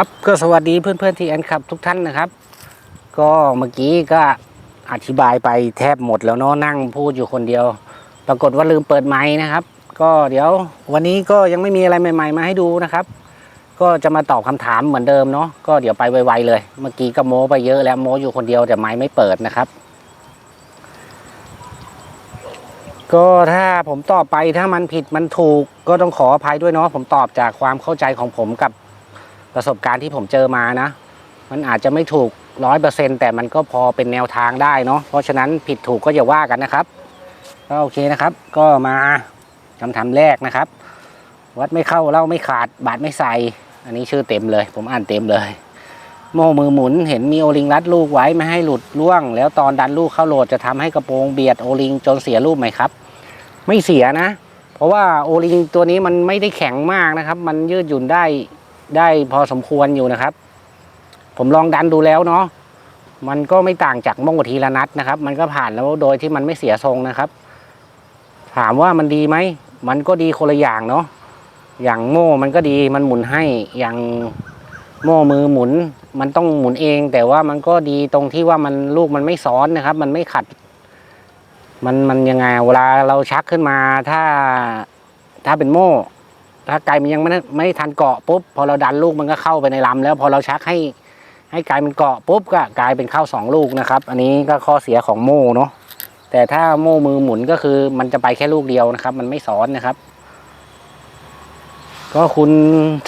ครับก็สวัสดีเพื่อนๆที่แอนครับทุกท่านนะครับ ก็เมื่อกี้ก็อธิบายไปแทบหมดแล้วเนาะนั่งพูดอยู่คนเดียว ปรากฏว่าลืมเปิดไม้นะครับ ก็เดี๋ยววันนี้ก็ยังไม่มีอะไรใหม่ ๆ มาให้ดูนะครับ ก็จะมาตอบคำถามเหมือนเดิมเนาะก็เดี๋ยวไปไวๆเลย เมื่อกี้ก็โม้ไปเยอะแล้วโม้อยู่คนเดียวแต่ไม้ไม่เปิดนะครับ ก็ถ้าผมตอบไปถ้ามันผิดมันถูก ก็ต้องขออภัยด้วยเนาะผมตอบจากความเข้าใจของผมกับ ประสบการณ์ที่ผมเจอมานะ มันอาจจะไม่ถูกร้อยเปอร์เซ็นแต่มันก็พอเป็นแนวทางได้เนาะเพราะฉะนั้นผิดถูกก็อย่าว่ากันนะครับ ก็โอเคนะครับ ก็มาคำถามแรกนะครับ วัดไม่เข้าเล่าไม่ขาดบาดไม่ใส่ อันนี้ชื่อเต็มเลย ผมอ่านเต็มเลย โม่มือหมุนเห็นมีโอลิงรัดลูกไว้ไม่ให้หลุดล่วง แล้วตอนดันลูกเข้าโหลดจะทำให้กระโปรงเบียดโอลิงจนเสียรูปไหมครับ ไม่เสียนะ เพราะว่าโอลิงตัวนี้มันไม่ได้แข็งมากนะครับ มันยืดหยุ่นได้ ได้พอสมควรอยู่นะครับ ผมลองดันดูแล้วเนาะมันก็ไม่ต่างจากม่ทีละนัดนะครับ มันก็ผ่านแล้วโดยที่มันไม่เสียทรงนะครับ ถามว่ามันดีไหมมันก็ดีคนละอย่างเนาะอย่างโม่มันก็ดีมันหมุนให้อย่างโม่มือหมุน มันต้องหมุนเอง แต่ว่ามันก็ดีตรงที่ว่ามันลูกมันไม่ซ้อนนะครับ มันไม่ขัด มันมันยังไงเวลาเราชักขึ้นมาถ้าถ้าเป็นโม่ ถ้าไก่มันยังไม่ไม่ทันเกาะปุ๊บพอเราดันลูกมันก็เข้าไปในลำแล้วพอเราชักให้ให้ไก่มันเกาะปุ๊บก็กลายเป็นเข้าสองลูกนะครับ อันนี้ก็ข้อเสียของโม่เนาะแต่ถ้าโม่มือหมุนก็คือมันจะไปแค่ลูกเดียวนะครับ มันไม่ซ้อนนะครับ ก็คุณ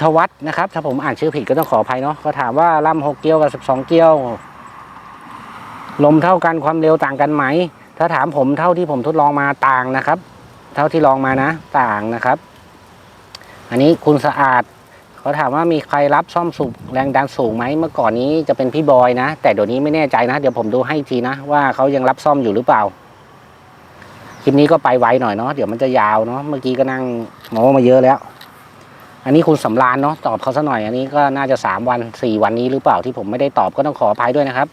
ทวัฒน์นะครับ ถ้าผมอ่านชื่อผิดก็ต้องขออภัยเนาะก็ถามว่าลำหกเกี้ยวกับสิบสองเกี้ยว ลมเท่ากันความเร็วต่างกันไหม ถ้าถามผมเท่าที่ผมทดลองมาต่างนะครับ เท่าที่ลองมานะ ต่างนะครับ อันนี้คุณสะอาดเขาถามว่ามีใครรับซ่อมสูบแรงดันสูงไหมเมื่อก่อนนี้จะเป็นพี่บอยนะ แต่เดี๋ยวนี้ไม่แน่ใจนะ เดี๋ยวผมดูให้ทีนะ ว่าเขายังรับซ่อมอยู่หรือเปล่าคลิปนี้ก็ไปไวหน่อยเนาะเดี๋ยวมันจะยาวเนาะเมื่อกี้ก็นั่งโม้มาเยอะแล้ว อันนี้คุณสำรานเนาะตอบเขาซะหน่อย อันนี้ก็น่าจะสามวันสี่วันนี้หรือเปล่าที่ผมไม่ได้ตอบก็ต้องขออภัยด้วยนะครับ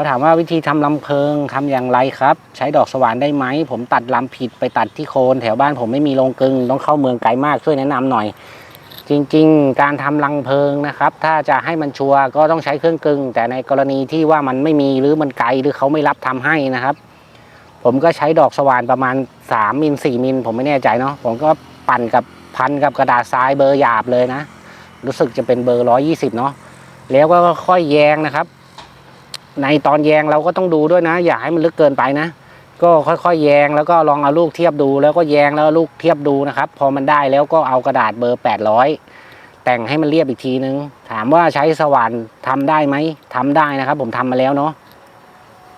เขาถามว่าวิธีทำลำเพลิงทำอย่างไรครับ ใช้ดอกสว่านได้ไหม ผมตัดลำผิดไปตัดที่โคนแถวบ้านผมไม่มีโรงกลึงต้องเข้าเมืองไกลมากช่วยแนะนำหน่อย จริงๆ การทำลังเพลิงนะครับ ถ้าจะให้มันชัวร์ก็ต้องใช้เครื่องกลึง แต่ในกรณีที่ว่ามันไม่มีหรือมันไกลหรือเขาไม่รับทำให้นะครับ ผมก็ใช้ดอกสว่านประมาณ3มิล4มิลผมไม่แน่ใจเนาะผมก็ปั่นกับพันกับกระดาษทรายเบอร์หยาบเลยนะ รู้สึกจะเป็นเบอร์ 120 เนาะแล้วก็ค่อยแยงนะครับ ในตอนแยงเราก็ต้องดูด้วยนะ อย่าให้มันลึกเกินไปนะ ก็ค่อยๆ แยงแล้วก็ลองเอาลูกเทียบดู แล้วก็แยงแล้วลูกเทียบดูนะครับ พอมันได้แล้วก็เอากระดาษเบอร์ 800 แต่งให้มันเรียบอีกทีนึง ถามว่าใช้สว่านทำได้ไหมทำได้นะครับ ผมทำมาแล้วเนาะ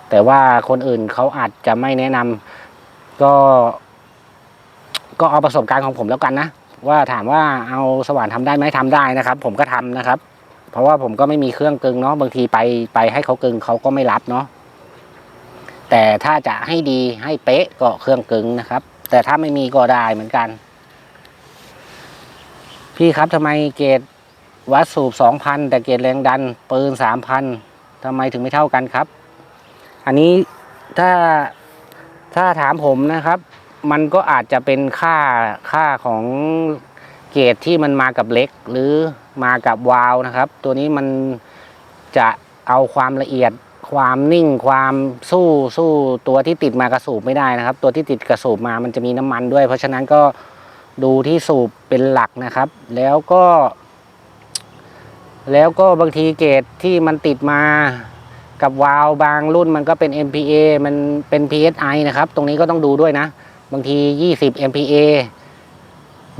แต่ว่าคนอื่นเขาอาจจะไม่แนะนำก็ ก็เอาประสบการณ์ของผมแล้วกันนะว่าถามว่าเอาสว่านทำได้ไหมทำได้นะครับ ผมก็ทำนะครับ เพราะว่าผมก็ไม่มีเครื่องกึงเนาะบางทีไปไปให้เขากึงเขาก็ไม่รับเนาะแต่ถ้าจะให้ดีให้เป๊ะก็เครื่องกึงนะครับ แต่ถ้าไม่มีก็ได้เหมือนกัน พี่ครับทำไมเกรดวัดสูบสองพันแต่เกรดแรงดันปืนสามพันทำไมถึงไม่เท่ากันครับ อันนี้ถ้าถ้าถามผมนะครับ มันก็อาจจะเป็นค่าค่าของเกรดที่มันมากับเล็กหรือ มากับวาล์วนะครับ ตัวนี้มันจะเอาความละเอียด ความนิ่งความสู้สู้ตัวที่ติดมากระสูบไม่ได้นะครับ ตัวที่ติดกระสูบมามันจะมีน้ำมันด้วย เพราะฉะนั้นก็ดูที่สูบเป็นหลักนะครับ แล้วก็ แล้วก็บางทีเกรดที่มันติดมากับวาล์วบางรุ่นมันก็เป็น MPA มันเป็น PSI นะครับ ตรงนี้ก็ต้องดูด้วยนะ บางที 20 MPA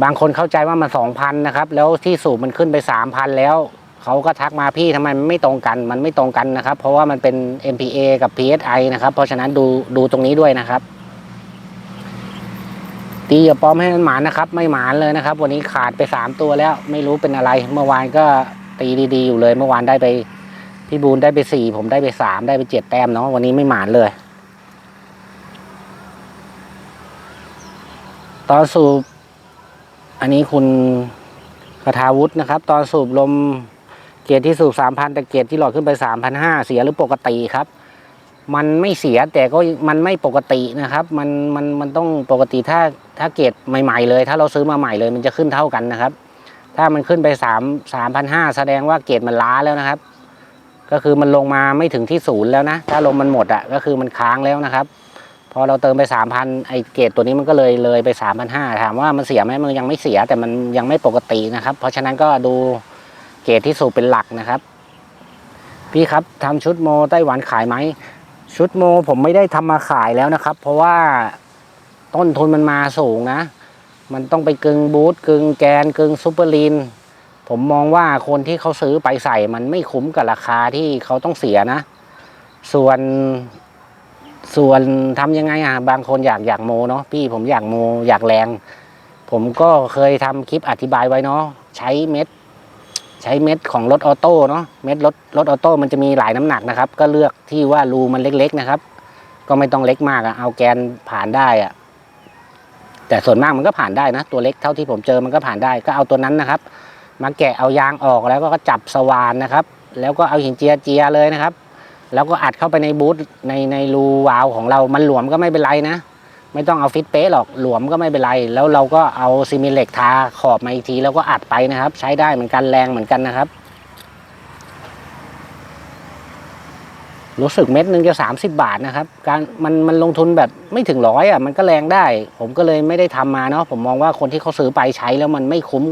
บางคนเข้าใจว่ามัน2,000นนะครับ แล้วที่สูบมันขึ้นไป3,000แล้ว เขาก็ทักมาพี่ทำไมมันไม่ตรงกัน มันไม่ตรงกันนะครับ เพราะว่ามันเป็น MPA กับ PSI นะครับ เพราะฉะนั้นดูดูตรงนี้ด้วยนะครับ ตีอย่าป้อมให้มันหมานนะครับ ไม่หมานเลยนะครับ วันนี้ขาดไป3ตัวแล้ว ไม่รู้เป็นอะไร เมื่อวานก็ตีดีๆอยู่เลย เมื่อวานได้ไปพี่บูนได้ไปสี่ผมได้ไปสามได้ไปเจ็ดแต้มเนาะวันนี้ไม่หมานเลย ตอนสูบ อันนี้คุณคาทาวุฒินะครับ ตอนสูบลมเกียร์ที่สูบสามพันแต่เกียร์ที่หลอดขึ้นไปสามพันห้าเสียหรือปกติครับ มันไม่เสียแต่ก็มันไม่ปกตินะครับ มันมันมันต้องปกติถ้าถ้าเกียร์ใหม่ ๆ เลย ถ้าเราซื้อมาใหม่เลย มันจะขึ้นเท่ากันนะครับ ถ้ามันขึ้นไปสามสามพันห้าแสดงว่าเกรดมันล้าแล้วนะครับ ก็คือมันลงมาไม่ถึงที่ศูนย์แล้วนะ ถ้าลมมันหมดอะก็คือมันค้างแล้วนะครับ พอเราเติมไปสามพันไอเกรดตัวนี้มันก็เลยเลยไปสามพันห้าถามว่ามันเสียไหมมันยังไม่เสียแต่มันยังไม่ปกตินะครับ เพราะฉะนั้นก็ดูเกรดที่สูบเป็นหลักนะครับ พี่ครับทำชุดโมไต้หวันขายไหมชุดโมผมไม่ได้ทำมาขายแล้วนะครับ เพราะว่าต้นทุนมันมาสูงนะ มันต้องไปกึงบูทกึงแกนกึงซูเปอร์ลีนผมมองว่าคนที่เขาซื้อไปใส่มันไม่คุ้มกับราคาที่เขาต้องเสียนะ ส่วน ส่วนทำยังไงอะบางคนอยากอยากโมเนาะพี่ผมอยากโมอยากแรง ผมก็เคยทำคลิปอธิบายไว้เนาะใช้เม็ด ใช้เม็ดของรถออโต้เนาะเม็ดรถรถออโต้มันจะมีหลายน้ำหนักนะครับ ก็เลือกที่ว่ารูมันเล็กๆนะครับ ก็ไม่ต้องเล็กมากอะเอาแกนผ่านได้อะแต่ส่วนมากมันก็ผ่านได้นะ ตัวเล็กเท่าที่ผมเจอมันก็ผ่านได้ก็เอาตัวนั้นนะครับ มาแกะเอายางออกแล้วก็จับสว่านนะครับ แล้วก็เอาหินเจียเจียเลยนะครับ แล้วก็อัดเข้าไปในบูทในในรูวาล์วของเรา มันหลวมก็ไม่เป็นไรนะ ไม่ต้องเอาฟิตเป๊ะหรอก หลวมก็ไม่เป็นไร แล้วเราก็เอาซีเมนต์เล็กทาขอบมาอีกที แล้วก็อัดไปนะครับ ใช้ได้เหมือนกันแรงเหมือนกันนะครับ รู้สึกเม็ดหนึ่งจะสามสิบาทนะครับ การมันมันลงทุนแบบไม่ถึงร้อยอะ มันก็แรงได้ ผมก็เลยไม่ได้ทำมาเนาะ ผมมองว่าคนที่เขาซื้อไปใช้แล้วมันไม่คุ้ม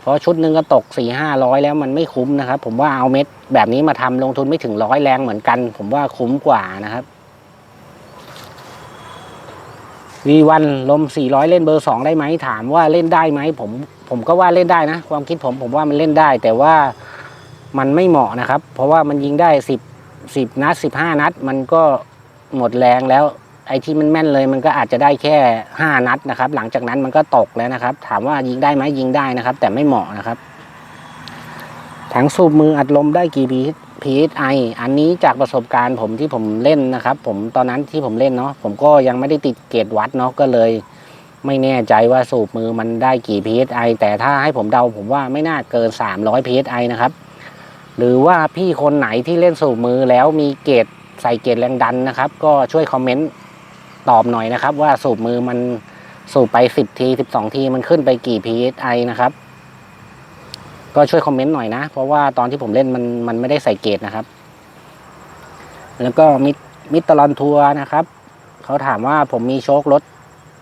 เพราะชุดหนึ่งก็ตกสี่ห้าร้อยแล้วมันไม่คุ้มนะครับ ผมว่าเอาเม็ดแบบนี้มาทำลงทุนไม่ถึงร้อยแรงเหมือนกัน ผมว่าคุ้มกว่านะครับวีวันลม 400 เล่นเบอร์ 2 ได้ไหมถามว่าเล่นได้ไหมผมผมก็ว่าเล่นได้นะ ความคิดผมผมว่ามันเล่นได้ แต่ว่ามันไม่เหมาะนะครับ เพราะว่ามันยิงได้ 10 10 นัด 15 นัด มันก็หมดแรงแล้ว ไอ้ที่มันแม่นเลยมันก็อาจจะได้แค่ 5 นัดนะครับ หลังจากนั้นมันก็ตกแล้วนะครับ ถามว่ายิงได้ไหมยิงได้นะครับ แต่ไม่เหมาะนะครับถังสูบมืออัดลมได้กี่ PSI อันนี้จากประสบการณ์ผมที่ผมเล่นนะครับ ผมตอนนั้นที่ผมเล่นเนาะผมก็ยังไม่ได้ติดเกรดวัดเนาะก็เลย ไม่แน่ใจว่าสูบมือมันได้กี่ PSI แต่ถ้าให้ผมเดาผมว่าไม่น่าเกิน 300 PSI นะครับหรือว่าพี่คนไหนที่เล่นสูบมือแล้วมีเกรดใส่เกรดแรงดันนะครับ ก็ช่วยคอมเมนต์ ตอบหน่อยนะครับ ว่าสูบมือมันสูบไป 10 ที 12 ทีมันขึ้นไปกี่ PSI นะครับ ก็ช่วยคอมเมนต์หน่อยนะ เพราะว่าตอนที่ผมเล่นมันมันไม่ได้ใส่เกรดนะครับ แล้วก็มิมิตลอนทัวร์นะครับ เขาถามว่าผมมีโชครถ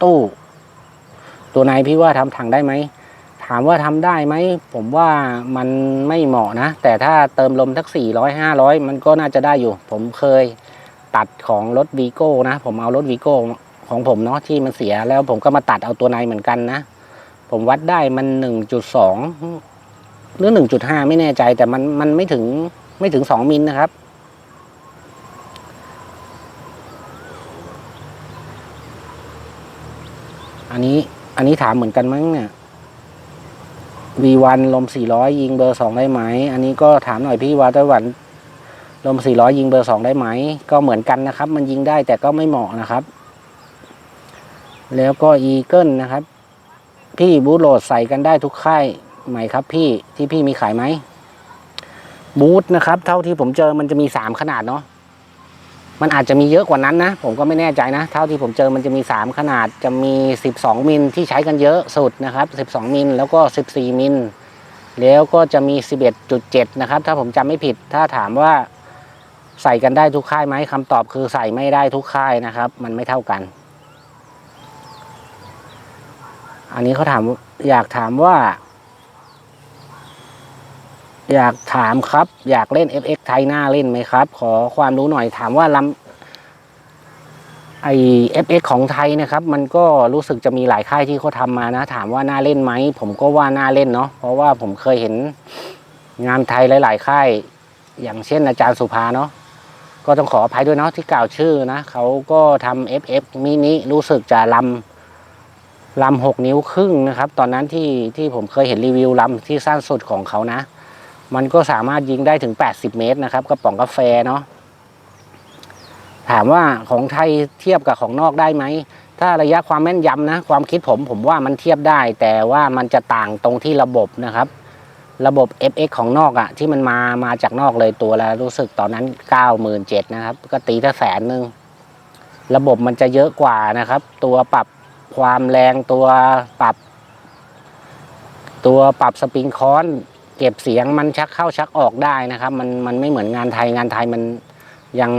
ตู้ ตัวไหนพี่ว่าทำถังได้ไหมถามว่าทำได้ไหม ผมว่ามันไม่เหมาะนะ แต่ถ้าเติมลมทักสี่ร้อยห้าร้อยมันก็น่าจะได้อยู่ ผมเคย ตัดของรถวีโก้นะ ผมเอารถวีโก้ของผมเนาะที่มันเสียแล้วผมก็มาตัดเอาตัวในเหมือนกันนะ ผมวัดได้มันหนึ่งจุดสองหรือหนึ่งจุดห้าไม่แน่ใจ แต่มันมันไม่ถึงไม่ถึงสองมิลนะครับ อันนี้อันนี้ถามเหมือนกันมั้งเนี่ย V1 ลม 400 ยิงเบอร์ 2 ได้ไหม อันนี้ก็ถามหน่อยพี่วาไต้หวัน ลม400ยิงเบอร์2ได้ไหม ก็เหมือนกันนะครับ มันยิงได้แต่ก็ไม่เหมาะนะครับ แล้วก็อีเกิลนะครับ พี่บูโหลดใส่กันได้ทุกค่ายไหมครับ พี่ที่พี่มีขายไหมบูทนะครับ เท่าที่ผมเจอมันจะมีสามขนาดเนาะมันอาจจะมีเยอะกว่านั้นนะ ผมก็ไม่แน่ใจนะ เท่าที่ผมเจอมันจะมีสามขนาดจะมีสิบสองมิลที่ใช้กันเยอะสุดนะครับสิบสองมิลแล้วก็สิบสี่มิลแล้วก็จะมีสิบเอ็ดจุดเจ็ดนะครับ ถ้าผมจำไม่ผิดถ้าถามว่า ใส่กันได้ทุกค่ายไหมคำตอบคือใส่ไม่ได้ทุกค่ายนะครับ มันไม่เท่ากัน อันนี้เขาถามอยากถามว่า อยากถามครับ อยากเล่น FX ไทยหน้าเล่นไหมครับ ขอความรู้หน่อยถามว่าลำไอ FX ของไทยนะครับ มันก็รู้สึกจะมีหลายค่ายที่เขาทำมานะ ถามว่าน่าเล่นไหมผมก็ว่าน่าเล่นเนาะเพราะว่าผมเคยเห็นงานไทยหลาย ๆ ค่ายอย่างเช่นอาจารย์สุภาเนาะ ก็ต้องขออภัยด้วยเนาะที่กล่าวชื่อนะเขาก็ทำ FF มินิรู้สึกจะลำลำหกนิ้วครึ่งนะครับ ตอนนั้นที่ที่ผมเคยเห็นรีวิวลำที่สั้นสุดของเขานะ มันก็สามารถยิงได้ถึง 80 เมตรนะครับกระป๋องกาแฟเนาะถามว่าของไทยเทียบกับของนอกได้ไหม ถ้าระยะความแม่นยำนะ ความคิดผมผมว่ามันเทียบได้ แต่ว่ามันจะต่างตรงที่ระบบนะครับ ระบบ FX ของนอกอะที่มันมามาจากนอกเลยตัวละรู้สึกตอนนั้น 97,000นะครับ ก็ตีถ้าแสนหนึ่งระบบมันจะเยอะกว่านะครับ ตัวปรับความแรงตัวปรับ ตัวปรับสปริงคอนเก็บเสียงมันชักเข้าชักออกได้นะครับ มันมันไม่เหมือนงานไทยงานไทยมันยัง